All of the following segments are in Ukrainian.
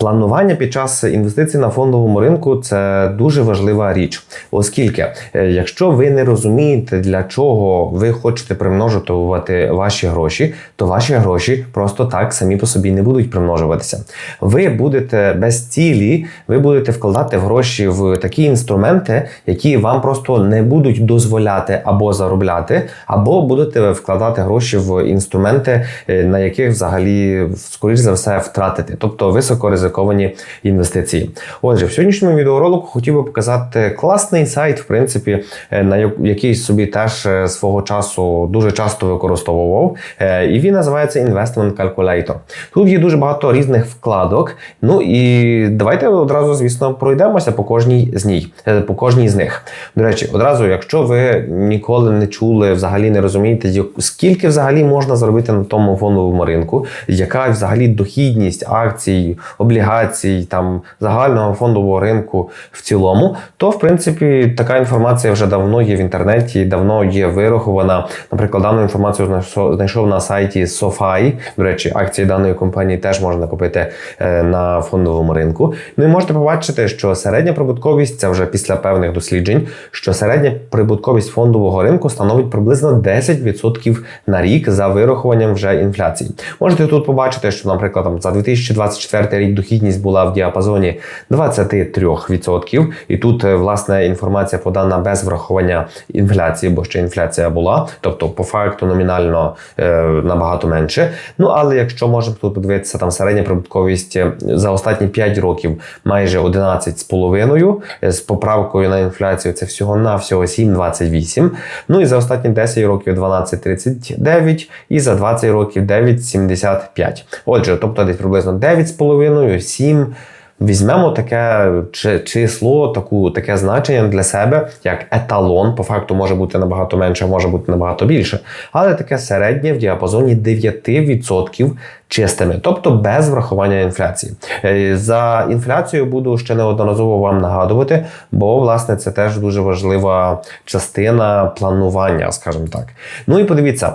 Планування під час інвестицій на фондовому ринку це дуже важлива річ, оскільки, е, якщо ви не розумієте, для чого ви хочете примножувати ваші гроші, то ваші гроші просто так самі по собі не будуть примножуватися. Ви будете без цілі, ви будете вкладати гроші в такі інструменти, які вам просто не будуть дозволяти або заробляти, або будете вкладати гроші в інструменти, е, на яких взагалі скоріш за все втратите, тобто високоризиковані інвестиції. Отже, в сьогоднішньому відеоролику хотів би показати класний сайт, в принципі, е, на який собі теж е, свого часу дуже часто використовував. Е, І він називається Investment Calculator. Тут є дуже багато різних вкладок. Ну і давайте одразу, звісно, пройдемося по кожній з ній, по кожній з них. До речі, одразу, якщо ви ніколи не чули, взагалі не розумієте, скільки взагалі можна заробити на тому фондовому ринку, яка взагалі дохідність акцій, облігацій, там загального фондового ринку в цілому, то в принципі така інформація вже давно є в інтернеті, давно є вирахована. Наприклад, дану інформацію знайшов- на сайті SoFi. До речі, акції даної компанії теж можна купити е, на фондовому ринку. Ну і можете побачити, що середня прибутковість це вже після певних досліджень, що середня прибутковість фондового ринку становить приблизно 10% на рік за вирахуванням вже інфляції. Можете тут побачити, що, наприклад, там за 2024 рік дохідність була в діапазоні 23%. І тут, е, власне, інформація подана без врахування інфляції, бо ще інфляція була, тобто по факту номінально е, набагато менше. Ну але якщо можемо тут подивитися, там середня прибутковість е, за останні 5 років майже 11,5 е, з поправкою на інфляцію, це всього на всього 7,28. Ну і за останні 10 років 12,39 і за 20 років 9,75%. Отже, тобто десь приблизно 9,5, 7. Візьмемо таке число, таку, таке значення для себе, як еталон. По факту може бути набагато менше, може бути набагато більше. Але таке середнє в діапазоні 9% чистими, тобто без врахування інфляції. Е, За інфляцією буду ще неодноразово вам нагадувати, бо власне це теж дуже важлива частина планування, скажімо так. Ну і подивіться.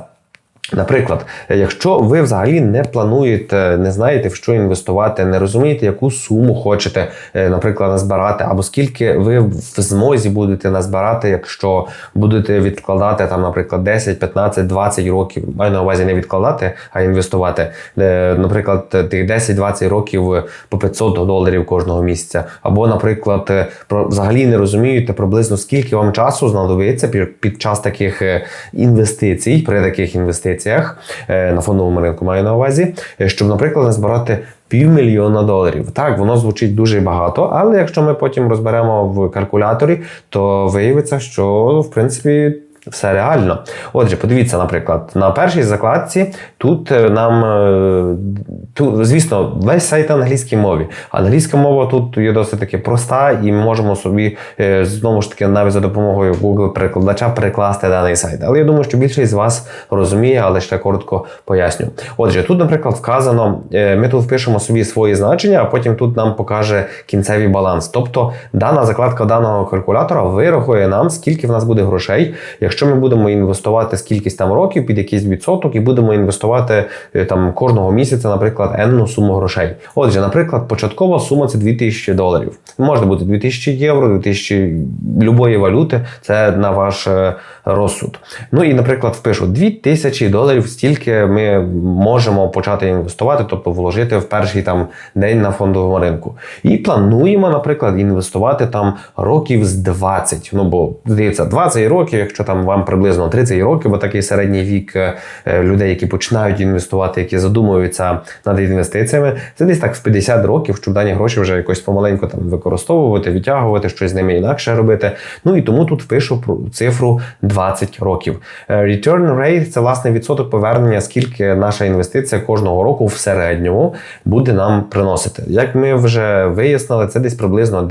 Наприклад, якщо ви взагалі не плануєте, не знаєте в що інвестувати, не розумієте, яку суму хочете, е, наприклад, назбирати, або скільки ви в змозі будете назбирати, якщо будете відкладати там, наприклад, 10, 15, 20 років, маю на увазі не відкладати, а інвестувати. Е, Наприклад, тих 10-20 років по 500 доларів кожного місяця, або, наприклад, е, про взагалі не розумієте приблизно скільки вам часу знадобиться під, час таких інвестицій, при таких інвестиціях е, на фондовому ринку маю на увазі, е, щоб, наприклад, назбирати півмільйона доларів. Так, воно звучить дуже багато, але якщо ми потім розберемо в калькуляторі, то виявиться, що в принципі. Все реально. Отже, подивіться, наприклад, на першій закладці тут е, нам, е, тут, звісно, весь сайт на англійській мові. Англійська мова тут є досить таки проста, і ми можемо собі е, знову ж таки навіть за допомогою Google перекладача перекласти даний сайт. Але я думаю, що більшість з вас розуміє, але ще коротко поясню. Отже, тут, наприклад, вказано, ми тут впишемо собі свої значення, а потім тут нам покаже кінцевий баланс. Тобто дана закладка даного калькулятора вирахує нам, скільки в нас буде грошей, якщо ми будемо інвестувати скількись там років під якийсь відсоток і будемо інвестувати е, там кожного місяця, наприклад, енну суму грошей. Отже, наприклад, початкова сума це 2000 доларів. Може бути 2000 євро, 2000 любої валюти. Це на ваш е, розсуд. Ну і, наприклад, впишу 2000 доларів, стільки ми можемо почати інвестувати, тобто вложити в перший там день на фондовому ринку. І плануємо, наприклад, інвестувати там років з 20. Ну бо здається, 20 років, якщо там вам приблизно 30 років, бо такий середній вік е, людей, які починають інвестувати, які задумуються над інвестиціями, це десь так в 50 років, щоб дані гроші вже якось помаленьку там використовувати, відтягувати, щось з ними інакше робити. Ну і тому тут пишу про цифру 20 років. Е, Return rate – це власне відсоток повернення, скільки наша інвестиція кожного року в середньому буде нам приносити. Як ми вже вияснили, це десь приблизно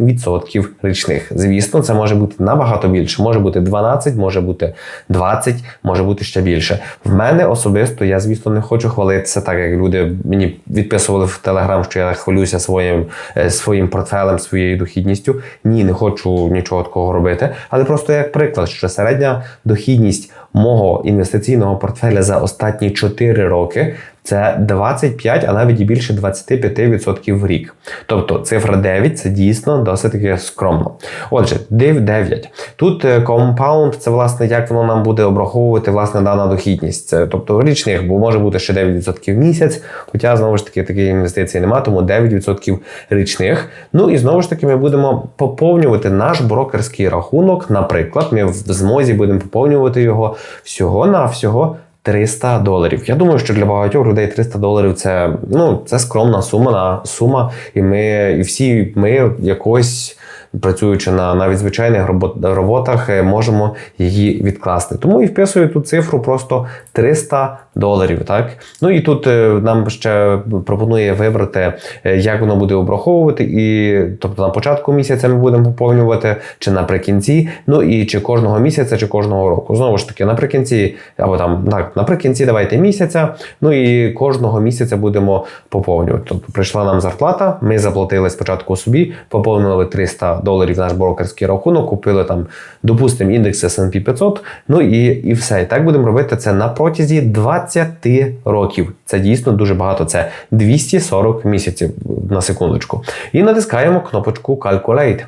9% річних. Звісно, це може бути набагато більше, може бути 12, може бути 20, може бути ще більше. В мене особисто я, звісно, не хочу хвалитися, так як люди мені відписували в Телеграм, що я хвалюся своїм, е, своїм портфелем, своєю дохідністю. Ні, не хочу нічого такого робити. Але просто як приклад, що середня дохідність мого інвестиційного портфеля за останні 4 роки це 25, а навіть більше 25% в рік. Тобто цифра 9 це дійсно досить скромно. Отже, див 9. Тут е, компаунд це власне як воно нам буде обраховувати власне дана дохідність. Це, тобто річних, бо може бути ще 9% в місяць, хоча знову ж таки таких інвестицій немає, тому 9% річних. Ну і знову ж таки ми будемо поповнювати наш брокерський рахунок. Наприклад, ми в змозі будемо поповнювати його всього на всього. 300 доларів. Я думаю, що для багатьох людей 300 доларів це ну це скромна сума на сума, і ми і всі ми якось. Працюючи на навіть звичайних роботах, е, можемо її відкласти. Тому і вписую ту цифру просто 300 доларів. Так? Ну і тут е, нам ще пропонує вибрати, е, як воно буде обраховувати. І тобто на початку місяця ми будемо поповнювати, чи наприкінці, ну і чи кожного місяця, чи кожного року. Знову ж таки, наприкінці, або там так, наприкінці давайте місяця, ну і кожного місяця будемо поповнювати. Тобто прийшла нам зарплата, ми заплатили спочатку собі, поповнили 300 доларів наш брокерський рахунок, купили там, допустимо, індекс S&P 500, ну і, і все. І так будемо робити це на протязі 20 20 років. Це дійсно дуже багато. Це 240 місяців на секундочку. І натискаємо кнопочку Calculate.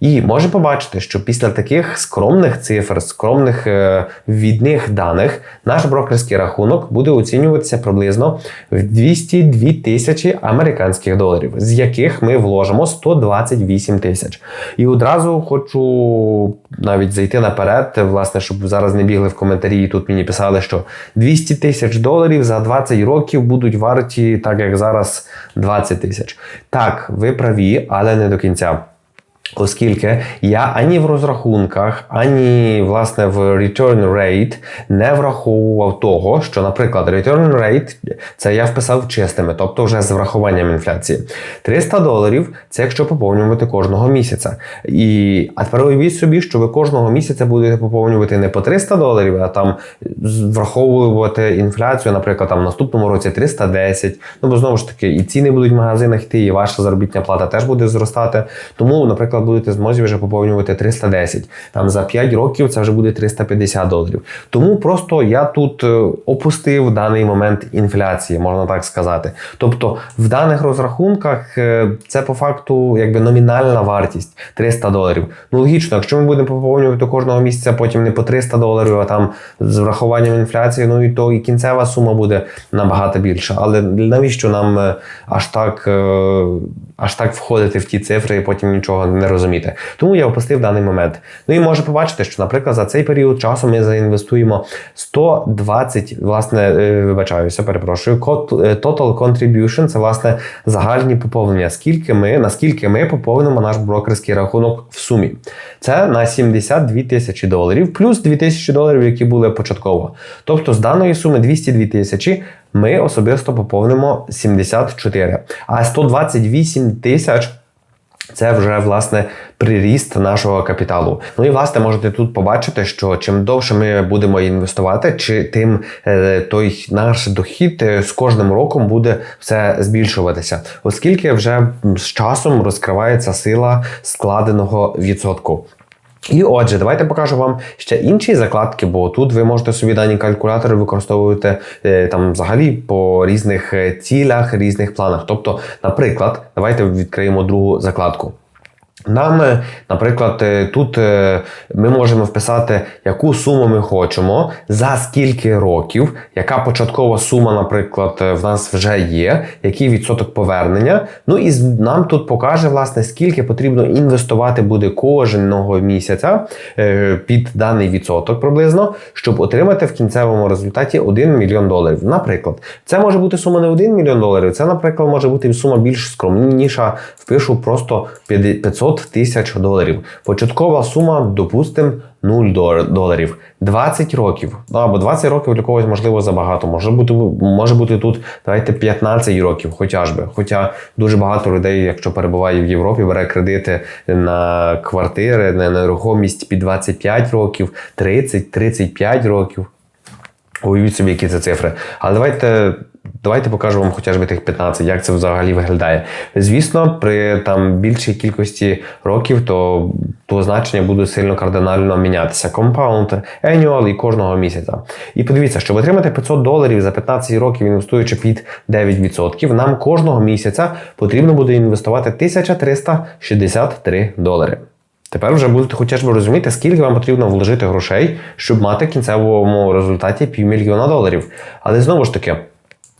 І можемо побачити, що після таких скромних цифр, скромних е, відних даних, наш брокерський рахунок буде оцінюватися приблизно в 202 тисячі американських доларів, з яких ми вложимо 128 тисяч. І одразу хочу навіть зайти наперед, власне, щоб зараз не бігли в коментарі, і тут мені писали, що 200 тисяч доларів за 20 років будуть варті, так як зараз 20 тисяч. Так, ви праві, але не до кінця. Оскільки я ані в розрахунках, ані власне в return rate не враховував того, що, наприклад, return rate це я вписав чистими, тобто вже з врахуванням інфляції. 300 доларів це якщо поповнювати кожного місяця. І а тепер уявіть собі, що ви кожного місяця будете поповнювати не по 300 доларів, а там враховувати інфляцію, наприклад, там в наступному році 310. Ну бо знову ж таки, і ціни будуть в магазинах йти, і ваша заробітня плата теж буде зростати. Тому, наприклад наприклад, будете змозі вже поповнювати 310. Там за 5 років це вже буде 350 доларів. Тому просто я тут е, опустив даний момент інфляції, можна так сказати. Тобто в даних розрахунках е, це по факту якби номінальна вартість 300 доларів. Ну логічно, якщо ми будемо поповнювати кожного місяця, потім не по 300 доларів, а там з врахуванням інфляції, ну і то і кінцева сума буде набагато більша. Але навіщо нам е, аж так аж так входити в ті цифри і потім нічого не розуміти. Тому я опустив даний момент. Ну і може побачити, що, наприклад, за цей період часу ми заінвестуємо 120, власне, е, вибачаюся, перепрошую, е, total contribution це власне загальні поповнення. Скільки ми, наскільки ми поповнимо наш брокерський рахунок в сумі. Це на 72 тисячі доларів, плюс 2 тисячі доларів, які були початково. Тобто з даної суми 202 тисячі ми особисто поповнимо 74. А 128 тисяч. Це вже власне приріст нашого капіталу. Ну і власне можете тут побачити, що чим довше ми будемо інвестувати, чи тим е, той наш дохід е, з кожним роком буде все збільшуватися, оскільки вже з часом розкривається сила складеного відсотку. І отже, давайте покажу вам ще інші закладки, бо тут ви можете собі дані калькулятори використовувати е, там взагалі по різних е, цілях, різних планах. Тобто, наприклад, давайте відкриємо другу закладку. Нам, е, наприклад, е, тут е, ми можемо вписати, яку суму ми хочемо, за скільки років, яка початкова сума, наприклад, в нас вже є, який відсоток повернення. Ну і нам тут покаже, власне, скільки потрібно інвестувати буде кожного місяця під даний відсоток приблизно, щоб отримати в кінцевому результаті 1 мільйон доларів. Наприклад, це може бути сума не 1 мільйон доларів, це, наприклад, може бути сума більш скромніша. Впишу просто 500 500 тисяч доларів. Початкова сума, допустимо, 0 доларів. 20 років. Ну, або 20 років для когось, можливо, забагато. Може бути може бути тут, давайте 15 років, хоча ж би. Хоча дуже багато людей, якщо перебуває в Європі, бере кредити на квартири, на нерухомість під 25 років, 30-35 років. Уявіть собі, які це цифри. Але давайте Давайте покажу вам хоча б тих 15, як це взагалі виглядає. Звісно, при там більшій кількості років, то, то значення буде сильно кардинально мінятися. Compound, annual і кожного місяця. І подивіться, щоб отримати 500 доларів за 15 років, інвестуючи під 9%, нам кожного місяця потрібно буде інвестувати 1363 долари. Тепер вже будете хоча б розуміти, скільки вам потрібно вложити грошей, щоб мати кінцевому результаті півмільйона доларів. Але знову ж таки.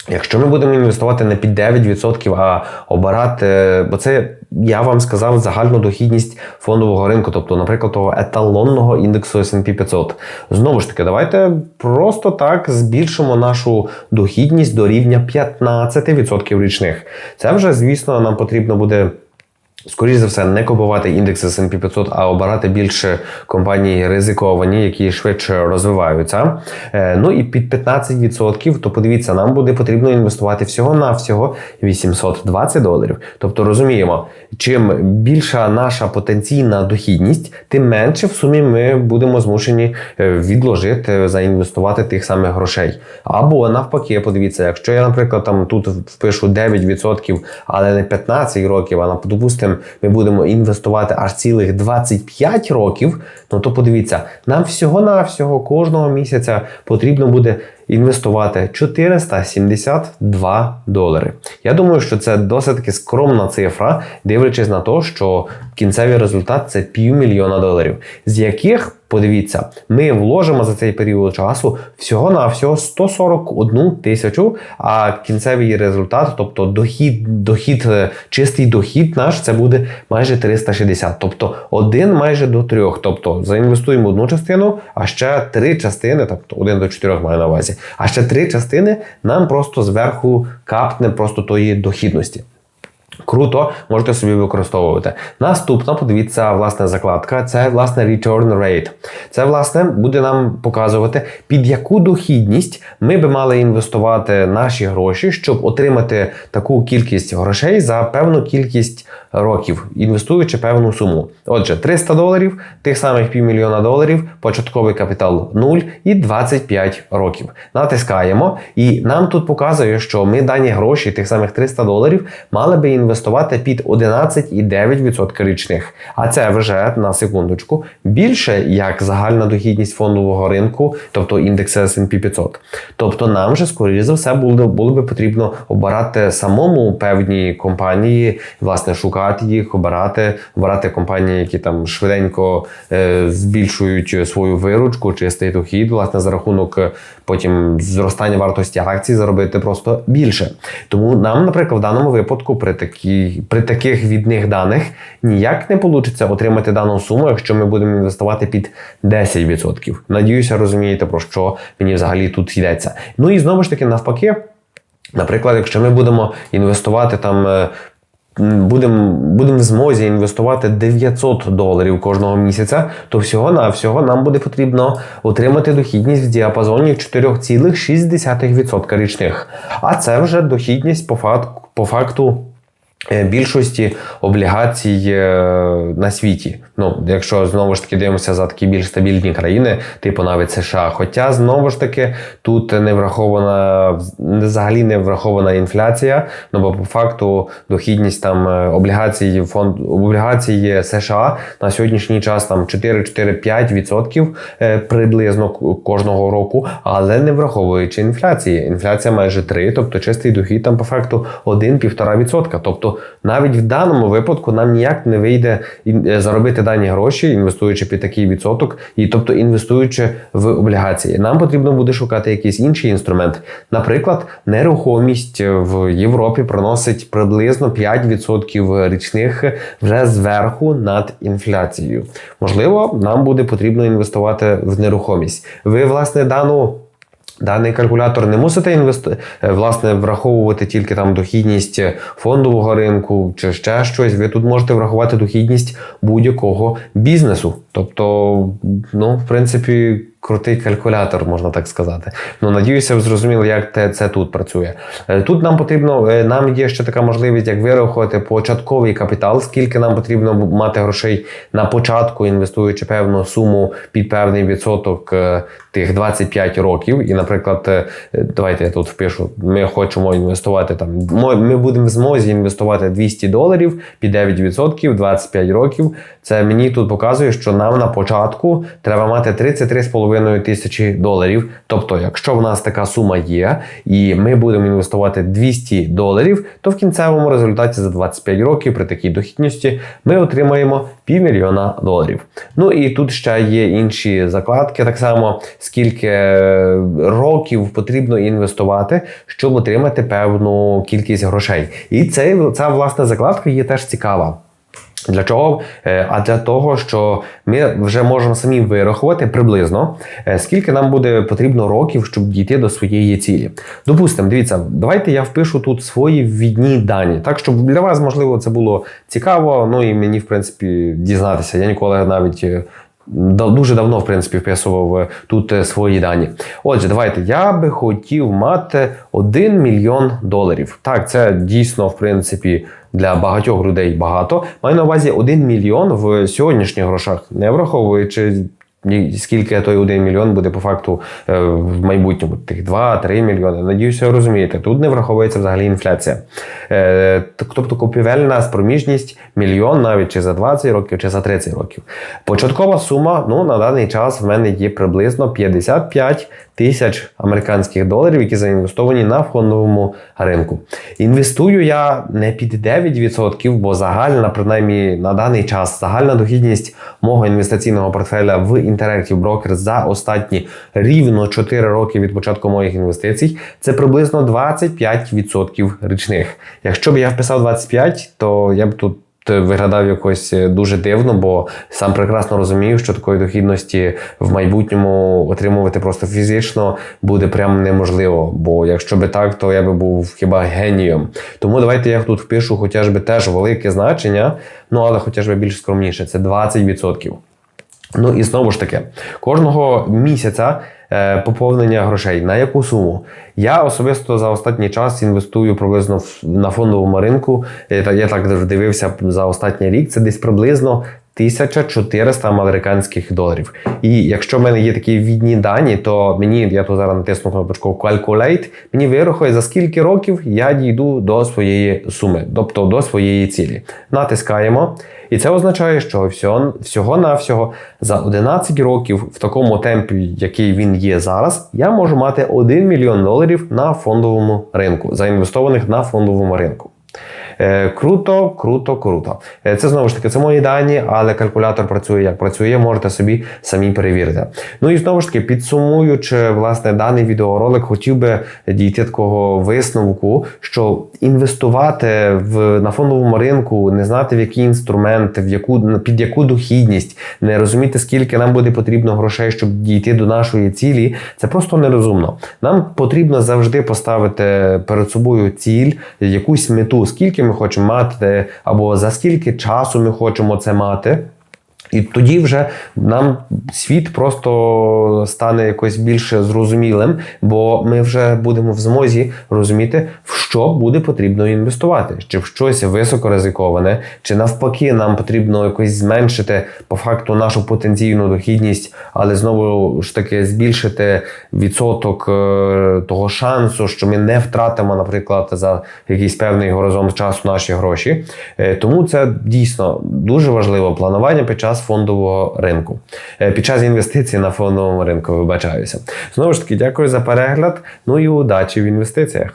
Якщо ми будемо інвестувати не під 9%, а обирати, бо це я вам сказав загальну дохідність фондового ринку, тобто, наприклад, того еталонного індексу S&P 500. Знову ж таки, давайте просто так збільшимо нашу дохідність до рівня 15% річних. Це вже, звісно, нам потрібно буде. Скоріше за все, не купувати індекс S&P 500, а обирати більше компаній ризиковані, які швидше розвиваються. Е, Ну і під 15%, то подивіться, нам буде потрібно інвестувати всього-навсього 820 доларів. Тобто розуміємо, чим більша наша потенційна дохідність, тим менше в сумі ми будемо змушені е, відложити, заінвестувати тих самих грошей. Або навпаки, подивіться, якщо я, наприклад, там тут впишу 9%, але не 15 років, а допустимо, ми будемо інвестувати аж цілих 25 років, ну то подивіться, нам всього-навсього кожного місяця потрібно буде інвестувати 472 долари. Я думаю, що це досить таки скромна цифра, дивлячись на те, що кінцевий результат це півмільйона доларів, з яких Подивіться, ми вложимо за цей період часу всього-навсього 141 тисячу, а кінцевий результат, тобто дохід, дохід, е, чистий дохід наш, це буде майже 360. Тобто один майже до трьох. Тобто заінвестуємо одну частину, а ще три частини, тобто один до чотирьох маю на увазі, а ще три частини нам просто зверху капне просто тої дохідності. Круто, можете собі використовувати. Наступна, подивіться, власне, закладка це власне return rate. Це, власне, буде нам показувати, під яку дохідність ми би мали інвестувати наші гроші, щоб отримати таку кількість грошей за певну кількість років, інвестуючи певну суму. Отже, 300 доларів, тих самих півмільйона доларів, початковий капітал 0 і 25 років. Натискаємо, і нам тут показує, що ми дані гроші, тих самих 300 доларів, мали би інвестувати під 11,9% річних. А це вже на секундочку більше як загальна дохідність фондового ринку, тобто індекс S&P 500. Тобто нам вже, скоріше за все, було, було би потрібно обирати самому певні компанії, власне, шукати їх, обирати, обирати компанії, які там швиденько е, збільшують свою виручку, чистий дохід, власне, за рахунок е, потім зростання вартості акцій заробити просто більше. Тому нам, наприклад, в даному випадку при такі, при таких від них даних ніяк не вийде отримати дану суму, якщо ми будемо інвестувати під 10%. Надіюся, розумієте, про що мені взагалі тут йдеться. Ну і знову ж таки, навпаки. Наприклад, якщо ми будемо інвестувати там е, будемо будем в змозі інвестувати 900 доларів кожного місяця, то всього на всього нам буде потрібно отримати дохідність в діапазоні 4,6% річних. А це вже дохідність по факту, по факту. е, Більшості облігацій е, на світі. Ну, якщо знову ж таки дивимося за такі більш стабільні країни, типу навіть США. Хоча знову ж таки тут не врахована взагалі не врахована інфляція. Ну бо по факту дохідність там е, облігацій фонд облігацій США на сьогоднішній час там 4-4-5% е, приблизно кожного року, але не враховуючи інфляції. Інфляція майже 3, тобто чистий дохід там по факту 1-1,5%. Тобто навіть в даному випадку нам ніяк не вийде е, заробити дані гроші, інвестуючи під такий відсоток, і тобто інвестуючи в облігації. Нам потрібно буде шукати якийсь інший інструмент. Наприклад, нерухомість в Європі приносить приблизно 5% річних вже зверху над інфляцією. Можливо, нам буде потрібно інвестувати в нерухомість. Ви, власне, дану. Даний калькулятор не мусите інвести... е, власне враховувати тільки там дохідність фондового ринку чи ще щось. Ви тут можете врахувати дохідність будь-якого бізнесу. Тобто, ну, в принципі, крутий калькулятор, можна так сказати. Ну, надіюся, ви зрозуміли, як це тут працює. Е, Тут нам потрібно, е, нам є ще така можливість, як вирахувати початковий капітал, скільки нам потрібно мати грошей на початку, інвестуючи певну суму під певний відсоток е, тих 25 років. І, наприклад, давайте я тут впишу: ми хочемо інвестувати там. Ми будемо в змозі інвестувати 200 доларів під 9%, 25 років. Це мені тут показує, що нам на початку треба мати 33,5 тисячі доларів. Тобто, якщо в нас така сума є, і ми будемо інвестувати 200 доларів, то в кінцевому результаті за 25 років при такій дохідності ми отримаємо півмільйона доларів. Ну і тут ще є інші закладки, так само скільки е, років потрібно інвестувати, щоб отримати певну кількість грошей. І це, ця власне закладка є теж цікава. Для чого? Е, А для того, що ми вже можемо самі вирахувати приблизно, е, скільки нам буде потрібно років, щоб дійти до своєї цілі. Допустимо, дивіться, давайте я впишу тут свої ввідні дані, так щоб для вас, можливо, це було цікаво. Ну і мені, в принципі, дізнатися. Я ніколи навіть. Дуже давно, в принципі, вписував е, тут е, свої дані. Отже, давайте я би хотів мати 1 мільйон доларів. Так, це дійсно, в принципі, для багатьох людей багато. Маю на увазі 1 мільйон в сьогоднішніх грошах, не враховуючи. Скільки той 1 мільйон буде по факту е, в майбутньому, тих 2-3 мільйони. Надіюся, розумієте. Тут не враховується взагалі інфляція. Е, тобто купівельна спроміжність мільйон навіть чи за 20 років, чи за 30 років. Початкова сума ну, на даний час в мене є приблизно 55 тисяч американських доларів, які заінвестовані на фондовому ринку. Інвестую я не під 9%, бо загальна, принаймні на даний час, загальна дохідність мого інвестиційного портфеля в Interactive Broker за останні рівно 4 роки від початку моїх інвестицій це приблизно 25% річних. Якщо б я вписав 25, то я б тут виглядав якось е, дуже дивно, бо сам прекрасно розумію, що такої дохідності в майбутньому отримувати просто фізично буде прям неможливо. Бо якщо би так, то я би був хіба генієм. Тому давайте я тут впишу хоча ж би теж велике значення, ну але хоча би більш скромніше, це 20%. Ну і знову ж таки, кожного місяця поповнення грошей. На яку суму? Я особисто за останній час інвестую приблизно на фондовому ринку. е, Я так дивився за останній рік. Це десь приблизно 1400 американських доларів. І якщо в мене є такі відні дані, то мені я тут зараз натисну кнопочку Calculate, мені вирахує за скільки років я дійду до своєї суми, тобто до своєї цілі. Натискаємо. І це означає, що всього, всього-навсього за 11 років в такому темпі, який він є зараз, я можу мати 1 мільйон доларів на фондовому ринку, заінвестованих на фондовому ринку. Е, круто, круто, круто. Е, Це знову ж таки це мої дані, але калькулятор працює як працює, можете собі самі перевірити. Ну і знову ж таки, підсумуючи власне даний відеоролик, хотів би дійти такого висновку, що інвестувати в на фондовому ринку, не знати в які інструменти, в яку під яку дохідність, не розуміти, скільки нам буде потрібно грошей, щоб дійти до нашої цілі, це просто нерозумно. Нам потрібно завжди поставити перед собою ціль, якусь мету, скільки ми хочемо мати, або за скільки часу ми хочемо це мати. І тоді вже нам світ просто стане якось більше зрозумілим, бо ми вже будемо в змозі розуміти, в що буде потрібно інвестувати, чи в щось високоризиковане, чи навпаки, нам потрібно якось зменшити по факту нашу потенційну дохідність, але знову ж таки збільшити відсоток е, того шансу, що ми не втратимо, наприклад, за якийсь певний горизонт часу наші гроші. Е, Тому це дійсно дуже важливо планування під час фондового ринку, Е, під час інвестицій на фондовому ринку. Вибачаюся. Знову ж таки, дякую за перегляд. Ну і удачі в інвестиціях.